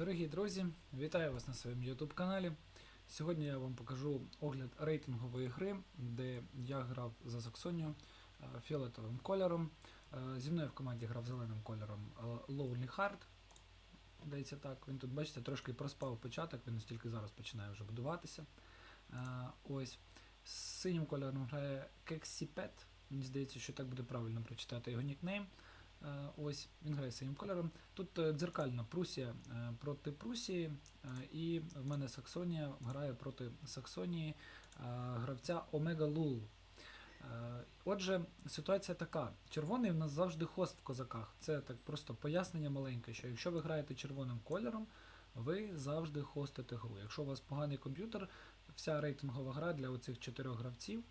Дорогі друзі, вітаю вас на своєму YouTube каналі. Сьогодні я вам покажу огляд рейтингової гри, де я грав за Саксонію е, фіолетовим кольором. Е, Зі мною в команді грав зеленим кольором е, Lonely Heart. Здається так, він тут, бачите, трошки проспав початок, він ось тільки зараз починає вже будуватися. Ось. З синім кольором грає Кексіпет. Мені здається, що так буде правильно прочитати його нікнейм. Е, Ось він грає синім кольором. Тут е, дзеркальна Прусія е, проти Прусії, і в мене Саксонія грає проти Саксонії гравця Омега Лул. Отже, ситуація така: червоний в нас завжди хост в козаках. Це так просто пояснення маленьке, що якщо ви граєте червоним кольором, ви завжди хостите гру. Якщо у вас поганий комп'ютер, вся рейтингова гра для оцих чотирьох гравців,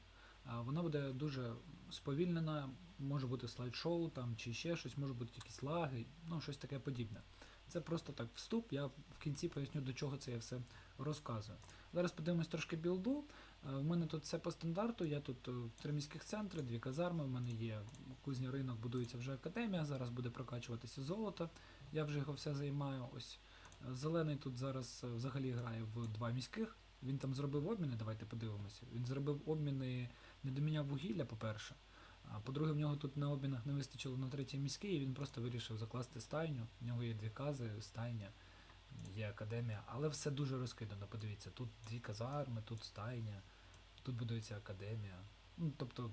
вона буде дуже сповільнена, може бути слайд-шоу там, чи ще щось, може бути якісь лаги, ну щось таке подібне. Це просто так вступ, я в кінці поясню, до чого це я все розказую. Зараз подивимось трошки білду. Е, В мене тут все по стандарту, я тут е, в три міських центри, дві казарми, в мене є кузня ринок, будується вже академія, зараз буде прокачуватися золото, я вже його все займаю. Ось е, Зелений тут зараз взагалі грає в два міських. Він там зробив обміни, давайте подивимося. Він зробив обміни, не доміняв вугілля, по-перше. А по-друге, в нього тут на обмінах не вистачило на третій міський, і він просто вирішив закласти стайню. В нього є дві кази, стайня, є академія, але все дуже розкидано. Подивіться, тут дві казарми, тут стайня, тут будується академія. Ну, тобто,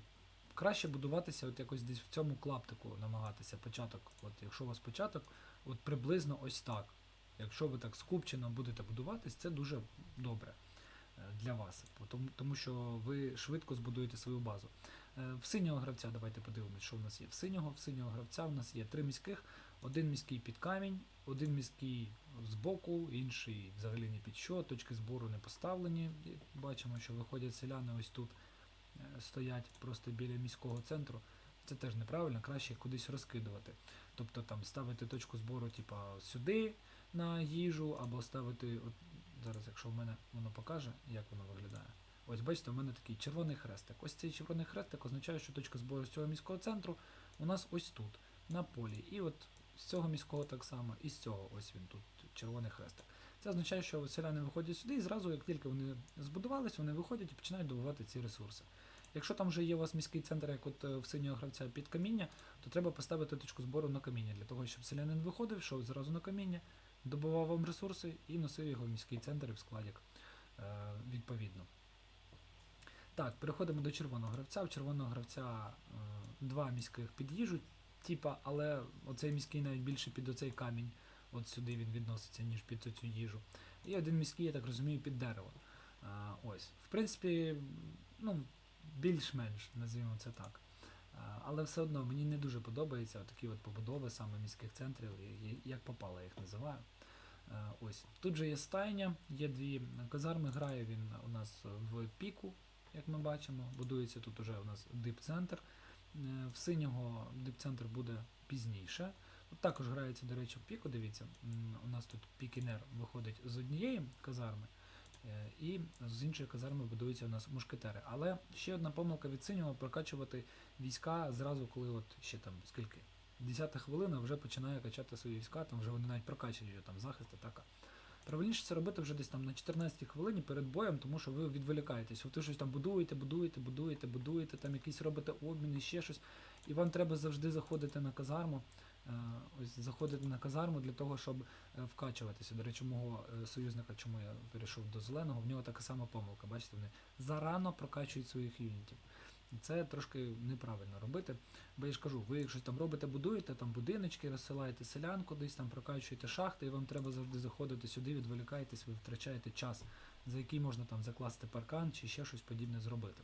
краще будуватися от якось десь в цьому клаптику, намагатися початок. От якщо у вас початок, от приблизно ось так. Якщо ви так скупчено будете будуватись, це дуже добре е, для вас, тому, тому що ви швидко збудуєте свою базу. Е, В синього гравця давайте подивимось, що в нас є. В синього, в синього гравця в нас є три міських, один міський під камінь, один міський збоку, інший взагалі не під що, точки збору не поставлені. Бачимо, що виходять селяни ось тут е, стоять просто біля міського центру. Це теж неправильно, краще кудись розкидувати. Тобто там ставити точку збору, типа сюди на їжу, або ставити. От, зараз, якщо в мене воно покаже, як воно виглядає. Ось бачите, у мене такий червоний хрестик. Ось цей червоний хрестик означає, що точка збору з цього міського центру у нас ось тут, на полі. І от з цього міського так само, і з цього ось він тут, червоний хрестик. Це означає, що селяни виходять сюди, і зразу, як тільки вони збудувались, вони виходять і починають добувати ці ресурси. Якщо там вже є у вас міський центр, як от е, в синього гравця під каміння, то треба поставити точку збору на каміння, для того, щоб селянин виходив, йшов зразу на каміння, добував вам ресурси і носив його в міський центр і в складік е, відповідно. Так, переходимо до червоного гравця. У червоного гравця е, два міських під їжу, типа, але оцей міський навіть більше під оцей камінь, от сюди він відноситься, ніж під цю їжу. І один міський, я так розумію, під дерево. Е, ось. В принципі, ну, більш-менш, назвімо це так. Е, Але все одно мені не дуже подобаються такі от побудови саме міських центрів, як попало я їх називаю. Ось. Тут же є стайня, є дві казарми, грає він у нас в піку, як ми бачимо. Будується тут уже у нас дип-центр. Е, В синього дип-центр буде пізніше. От також грається, до речі, в піку. Дивіться, у нас тут пікінер виходить з однієї казарми, е, і з іншої казарми будуються у нас мушкетери. Але ще одна помилка від синього прокачувати війська зразу, коли от ще там скільки. Десята хвилина вже починає качати свої війська, там вже вони навіть прокачують там захист, атака. Правильніше це робити вже десь там на 14-й хвилині перед боєм, тому що ви відволікаєтесь. Ви щось там будуєте, будуєте, будуєте, будуєте, там якісь робите обміни, ще щось. І вам треба завжди заходити на казарму. е, Ось заходити на казарму для того, щоб е, вкачуватися. До речі, мого е, союзника, чому я перейшов до зеленого, в нього така сама помилка. Бачите, вони зарано прокачують своїх юнітів. Це трошки неправильно робити. Бо я ж кажу, ви щось там робите, будуєте, там будиночки, розсилаєте селян кудись, там прокачуєте шахти, і вам треба завжди заходити сюди, відволікаєтесь, ви втрачаєте час, за який можна там закласти паркан чи ще щось подібне зробити.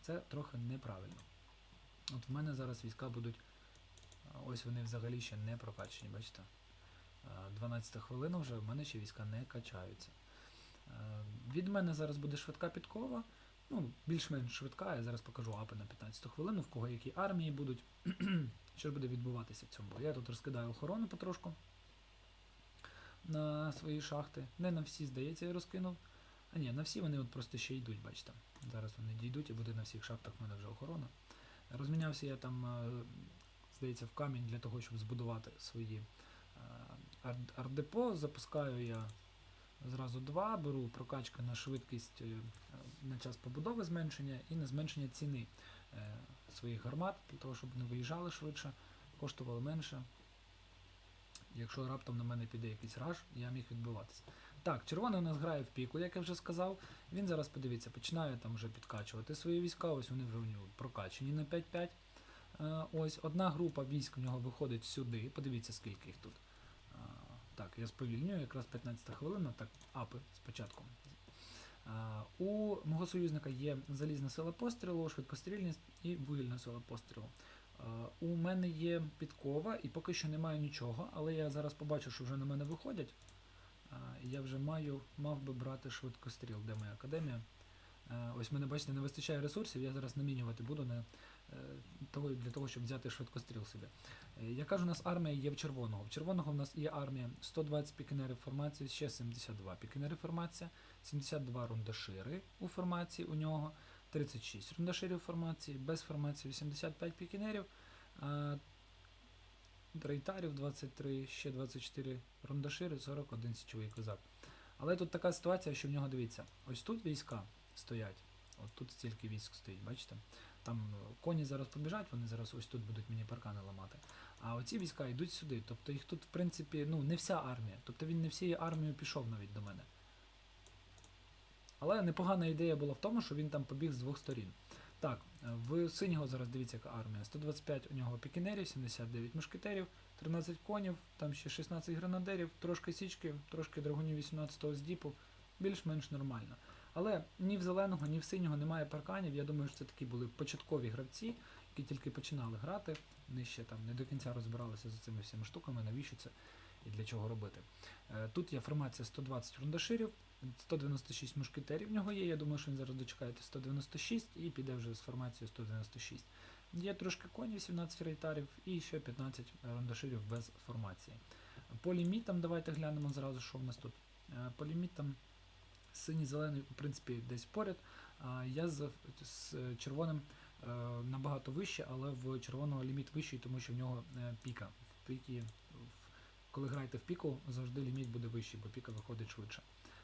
Це трохи неправильно. От в мене зараз війська будуть. Ось вони взагалі ще не прокачені, бачите? А, 12 хвилина вже в мене ще війська не качаються. Е, Від мене зараз буде швидка підкова. Ну, більш-менш швидка, я зараз покажу апи на 15 хвилину, в кого які армії будуть. Що ж буде відбуватися в цьому бою? Я тут розкидаю охорону потрошку на свої шахти. Не на всі, здається, я розкинув. А ні, на всі вони от просто ще йдуть, бачите. Зараз вони дійдуть і буде на всіх шахтах в мене вже охорона. Розмінявся я там, е, здається, в камінь для того, щоб збудувати свої е, арт-депо, запускаю я зразу два, беру прокачка на швидкість е, на час побудови зменшення і на зменшення ціни е, своїх гармат, для того, щоб вони виїжджали швидше, коштували менше. Якщо раптом на мене піде якийсь раж, я міг відбиватися. Так, червоний у нас грає в піку, як я вже сказав. Він зараз, подивіться, починає там вже підкачувати свої війська, ось вони вже у нього прокачені на 5-5. Е, Ось одна група військ в нього виходить сюди. Подивіться, скільки їх тут. Так, я сповільнюю, якраз 15 хвилина, так, апи спочатку. У мого союзника є залізна сила пострілу, швидкострільність і вугільна сила пострілу. У мене є підкова і поки що немає нічого, але я зараз побачу, що вже на мене виходять. Я вже маю, мав би брати швидкостріл, де моя академія. Е, Ось мене, бачите, не вистачає ресурсів, я зараз намінювати буду на, е, того, для того, щоб взяти швидкостріл собі. Е, Яка ж у нас армія є в червоного? В червоного в нас є армія 120 пікінерів формації, ще 72 пікінери формація, 72 рундашири у формації у нього, 36 рундаширів формації, без формації 85 пікінерів, рейтарів 23, ще 24 рундашири, 41 січовий козак. Але тут така ситуація, що в нього дивіться, ось тут війська стоять, от тут стільки військ стоїть, бачите? Там е, коні зараз побіжать, вони зараз ось тут будуть мені паркани ламати. А оці війська йдуть сюди. Тобто їх тут, в принципі, ну, не вся армія. Тобто він не всією армією пішов навіть до мене. Але непогана ідея була в тому, що він там побіг з двох сторін. Так, е, в синього зараз дивіться, яка армія. 125 у нього пікінерів, 79 мушкетерів, 13 конів, там ще 16 гранадерів, трошки січки, трошки драгунів 18-го з діпу, більш-менш нормально. Але ні в зеленого, ні в синього немає парканів. Я думаю, що це такі були початкові гравці, які тільки починали грати. Вони ще там не до кінця розбиралися з цими всіма штуками, навіщо це і для чого робити. Е, Тут є формація 120 рундаширів, 196 мушкетерів в нього є. Я думаю, що він зараз дочекає 196 і піде вже з формацією 196. Є трошки конів, 17 рейтарів і ще 15 рундаширів без формації. По лімітам давайте глянемо зразу, що в нас тут. Е, По лімітам синій зелений, в принципі, десь поряд. А я з, з червоним е, набагато вище, але в червоного ліміт вищий, тому що в нього е, піка. В пікі, в, коли граєте в піку, завжди ліміт буде вищий, бо піка виходить швидше.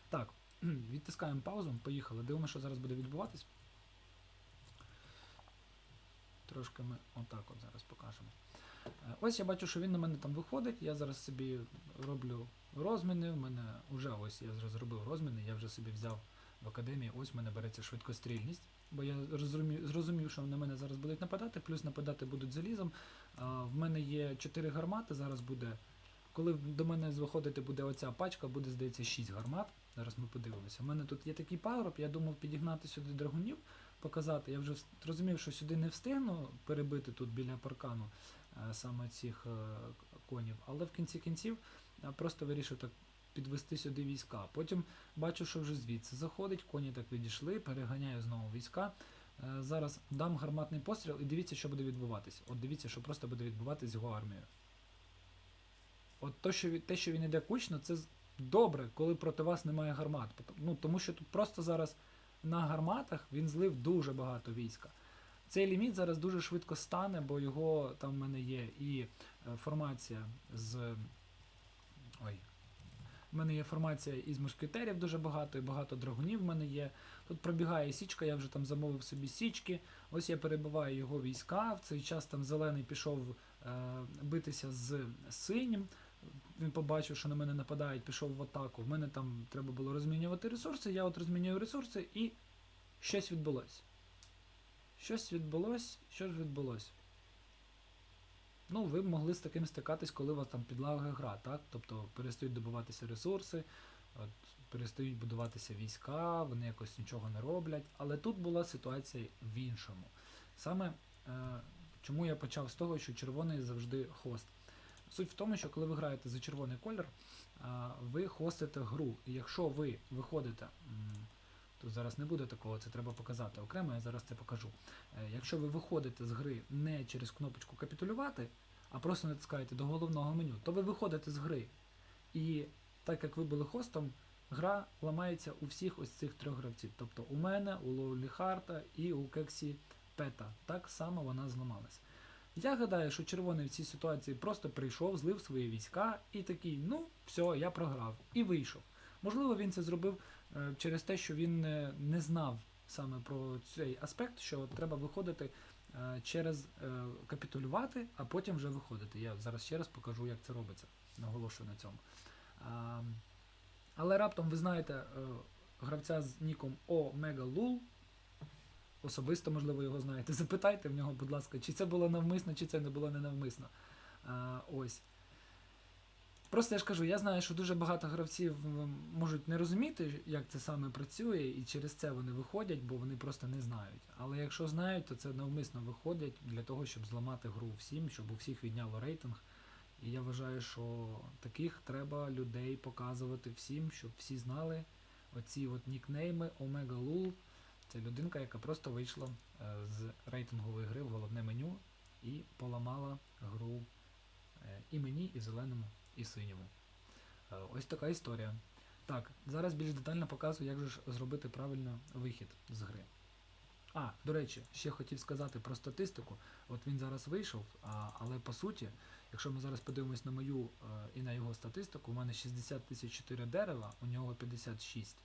Так, відтискаємо паузу, поїхали. Дивимося, що зараз буде відбуватись. Трошки ми отак от зараз покажемо. Е, Ось я бачу, що він на мене там виходить. Я зараз собі роблю розміни. У мене вже ось я вже зробив розміни, я вже собі взяв в академії, ось в мене береться швидкострільність. Бо я зрозумів, що на мене зараз будуть нападати, плюс нападати будуть залізом. А, в мене є 4 гармати, зараз буде. Коли до мене виходити буде оця пачка, буде, здається, 6 гармат. Зараз ми подивимося. У мене тут є такий пагорб, я думав підігнати сюди драгунів, показати. Я вже зрозумів, що сюди не встигну перебити тут біля паркану е, саме цих е, конів, але в кінці кінців я просто вирішив так підвести сюди війська. Потім бачу, що вже звідси заходить, коні так відійшли, переганяю знову війська. Е, Зараз дам гарматний постріл і дивіться, що буде відбуватись. От дивіться, що просто буде відбуватись з його армією. От то, що те, що він іде кучно, це добре, коли проти вас немає гармат. Ну, тому що тут просто зараз на гарматах він злив дуже багато війська. Цей ліміт зараз дуже швидко стане, бо його там в мене є і е, формація з. Ой. В мене є формація із мушкетерів дуже багато, і багато драгунів в мене є. Тут пробігає січка, я вже там замовив собі січки. Ось я перебиваю його війська. В цей час там зелений пішов е, битися з синім. Він побачив, що на мене нападають, пішов в атаку. В мене там треба було розмінювати ресурси. Я от розмінюю ресурси і щось відбулось. Щось відбулось. Що ж відбулось? Ну, ви могли з таким стикатись, коли у вас там підлагає гра, так? Тобто перестають добуватися ресурси, от, перестають будуватися війська, вони якось нічого не роблять. Але тут була ситуація в іншому. Саме е, чому я почав з того, що червоний завжди хост. Суть в тому, що коли ви граєте за червоний колір, е, ви хостите гру. І якщо ви виходите. Тут зараз не буде такого, це треба показати окремо, я зараз це покажу. Е, Якщо ви виходите з гри не через кнопочку капітулювати, а просто натискаєте до головного меню, то ви виходите з гри. І так як ви були хостом, гра ламається у всіх ось цих трьох гравців. Тобто у мене, у Лоулі Харта і у Кексі Пета. Так само вона зламалась. Я гадаю, що червоний в цій ситуації просто прийшов, злив свої війська і такий, ну, все, я програв. І вийшов. Можливо, він це зробив е, через те, що він не знав саме про цей аспект, що треба виходити е, через е, капітулювати, а потім вже виходити. Я зараз ще раз покажу, як це робиться. Наголошую на цьому. Але раптом ви знаєте гравця з ніком OmegaLul, особисто, можливо, його знаєте. Запитайте в нього, будь ласка, чи це було навмисно, чи це не було ненавмисно. А, ось. Просто я ж кажу, я знаю, що дуже багато гравців можуть не розуміти, як це саме працює, і через це вони виходять, бо вони просто не знають. Але якщо знають, то це навмисно виходять для того, щоб зламати гру всім, щоб у всіх відняло рейтинг. І я вважаю, що таких треба людей показувати всім, щоб всі знали оці от нікнейми Omega Lul. Це людинка, яка просто вийшла е, з рейтингової гри в головне меню і поламала гру е, і мені, і зеленому, і синьому. Е, Ось така історія. Так, зараз більш детально показую, як же ж зробити правильно вихід з гри. А, до речі, ще хотів сказати про статистику. От він зараз вийшов, а, але по суті, якщо ми зараз подивимось на мою е, і на його статистику, у мене 60 тисяч 4 дерева, у нього 56.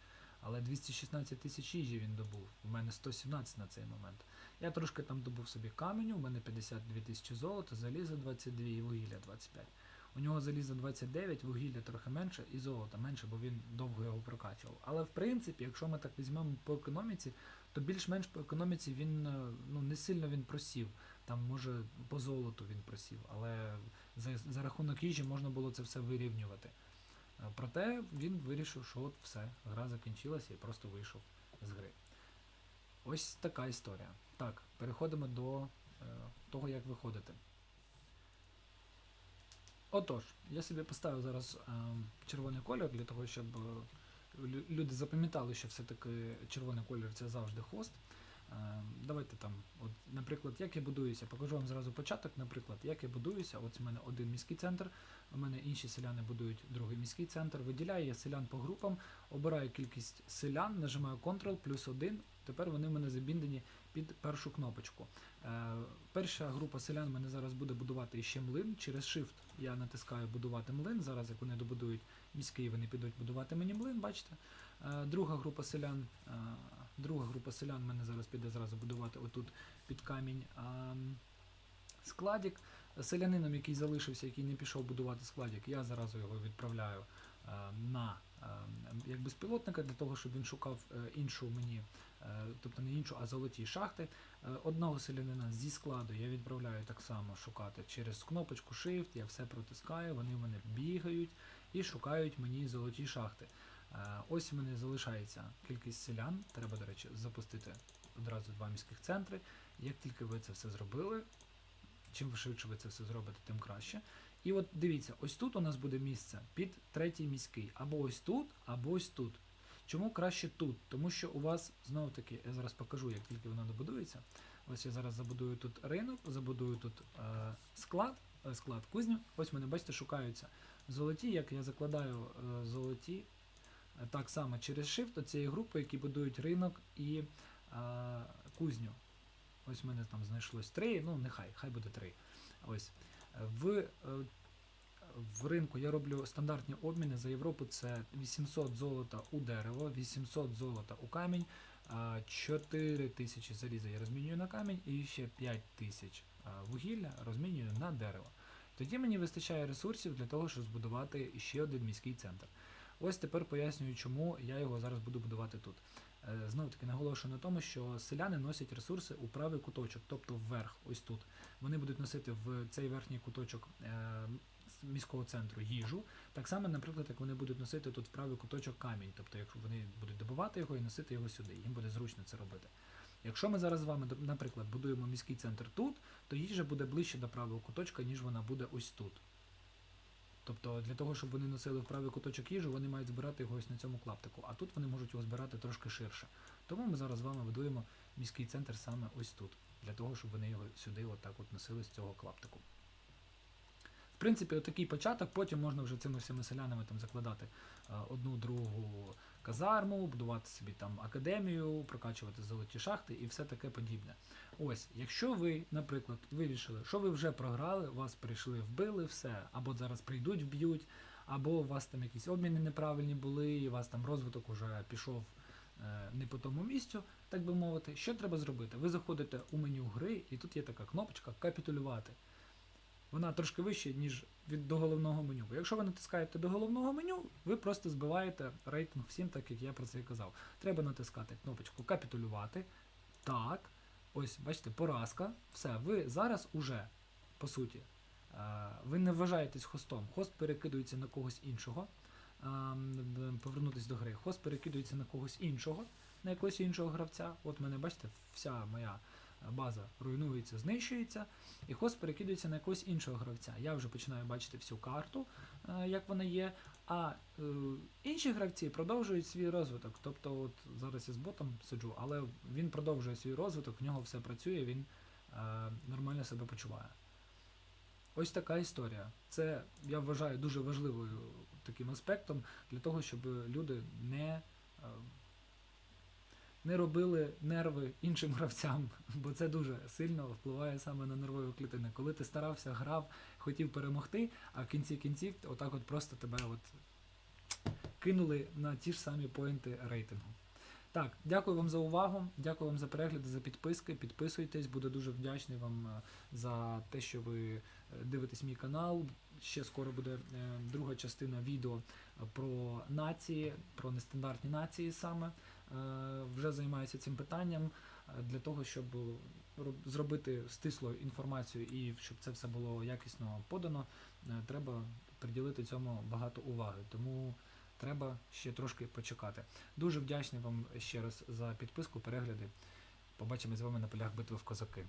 Але 216 тисяч їжі він добув. У мене 117 на цей момент. Я трошки там добув собі каменю, у мене 52 тисячі золота, заліза 22 і вугілля 25. У нього заліза 29, вугілля трохи менше і золота менше, бо він довго його прокачував. Але в принципі, якщо ми так візьмемо по економіці, то більш-менш по економіці він е, ну, не сильно він просів. Там може по золоту він просів, але за, за рахунок їжі можна було це все вирівнювати. Е, Проте він вирішив, що от все, гра закінчилася і просто вийшов з гри. Ось така історія. Так, переходимо до е, того, як виходити. Отож, я собі поставив зараз е, червоний колір для того, щоб е, люди запам'ятали, що все-таки червоний колір це завжди хост. Е, Давайте там, от, наприклад, як я будуюся. Покажу вам зразу початок, наприклад, як я будуюся. От у мене один міський центр, у мене інші селяни будують другий міський центр. Виділяю я селян по групам, обираю кількість селян, нажимаю Ctrl плюс 1. Тепер вони в мене забіндені під першу кнопочку. Е, перша група селян мене зараз буде будувати ще млин. Через Shift я натискаю будувати млин. Зараз, як вони добудують міський, вони підуть будувати мені млин, бачите. Е, друга група селян. е, Друга група селян мене зараз піде зразу будувати отут під камінь складік. Селянином, який залишився, який не пішов будувати складік, я зразу його відправляю на як безпілотника для того, щоб він шукав іншу мені, тобто не іншу, а золоті шахти. Е, Одного селянина зі складу я відправляю так само шукати через кнопочку Shift, я все протискаю, вони в мене бігають і шукають мені золоті шахти. Е, Ось у мене залишається кількість селян. Треба, до речі, запустити одразу два міських центри. Як тільки ви це все зробили, чим ви швидше ви це все зробите, тим краще. І от дивіться, ось тут у нас буде місце під третій міський. Або ось тут, або ось тут. Чому краще тут? Тому що у вас знову таки, я зараз покажу, як тільки воно добудується. Ось я зараз забудую тут ринок, забудую тут е, склад, е, склад кузню. Ось мене, бачите, шукаються золоті. Як я закладаю е, золоті, е, так само через Shift цієї групи, які будують ринок і е, кузню. Ось в мене там знайшлось три, ну нехай, хай буде три. Ось. Е, В, е, в ринку я роблю стандартні обміни. За Європу це 800 золота у дерево, 800 золота у камінь, 4 тисячі заліза я розмінюю на камінь і ще 5 тисяч вугілля розмінюю на дерево. Тоді мені вистачає ресурсів для того, щоб збудувати ще один міський центр. Ось тепер пояснюю, чому я його зараз буду будувати тут. Е, Знову таки наголошую на тому, що селяни носять ресурси у правий куточок, тобто вверх, ось тут. Вони будуть носити в цей верхній куточок е, міського центру їжу. Так само, наприклад, як вони будуть носити тут в правий куточок камінь, тобто якщо вони будуть добувати його і носити його сюди, їм буде зручно це робити. Якщо ми зараз з вами, наприклад, будуємо міський центр тут, то їжа буде ближче до правого куточка, ніж вона буде ось тут. Тобто для того, щоб вони носили в правий куточок їжу, вони мають збирати його ось на цьому клаптику, а тут вони можуть його збирати трошки ширше. Тому ми зараз з вами будуємо міський центр саме ось тут, для того, щоб вони його сюди отак от носили з цього клаптику. В принципі, отакий початок, потім можна вже цими всіми селянами там закладати е, одну другу казарму, будувати собі там академію, прокачувати золоті шахти і все таке подібне. Ось, якщо ви, наприклад, вирішили, що ви вже програли, вас прийшли, вбили, все, або зараз прийдуть, вб'ють, або у вас там якісь обміни неправильні були, і у вас там розвиток уже пішов е, не по тому місцю, так би мовити. Що треба зробити? Ви заходите у меню гри, і тут є така кнопочка капітулювати. Вона трошки вища, ніж від до головного меню. Бо Якщо ви натискаєте до головного меню, ви просто збиваєте рейтинг всім, так як я про це і казав. Треба натискати кнопочку капітулювати. Так. Ось, бачите, поразка. Все, ви зараз уже, по суті, е, ви не вважаєтесь хостом. Хост перекидується на когось іншого. Е, Повернутися до гри. Хост перекидується на когось іншого, на якогось іншого гравця. От мене, бачите, вся моя база руйнується, знищується, і хост перекидується на якогось іншого гравця. Я вже починаю бачити всю карту, е, як вона є. А е, інші гравці продовжують свій розвиток. Тобто, от зараз я з ботом сиджу, але він продовжує свій розвиток, в нього все працює, він е, нормально себе почуває. Ось така історія. Це я вважаю дуже важливою таким аспектом для того, щоб люди не, не робили нерви іншим гравцям, бо це дуже сильно впливає саме на нервові клітини. Коли ти старався, грав, хотів перемогти, а в кінці кінців отак от просто тебе от кинули на ті ж самі поінти рейтингу. Так, дякую вам за увагу, дякую вам за перегляди, за підписки. Підписуйтесь, буду дуже вдячний вам е, за те, що ви е, дивитесь мій канал. Ще скоро буде е, друга частина відео про нації, про нестандартні нації саме. Е, Вже займаюся цим питанням е, для того, щоб зробити стислу інформацію і щоб це все було якісно подано, е, треба приділити цьому багато уваги. Тому треба ще трошки почекати. Дуже вдячний вам ще раз за підписку, перегляди. Побачимо з вами на полях битви в козаки.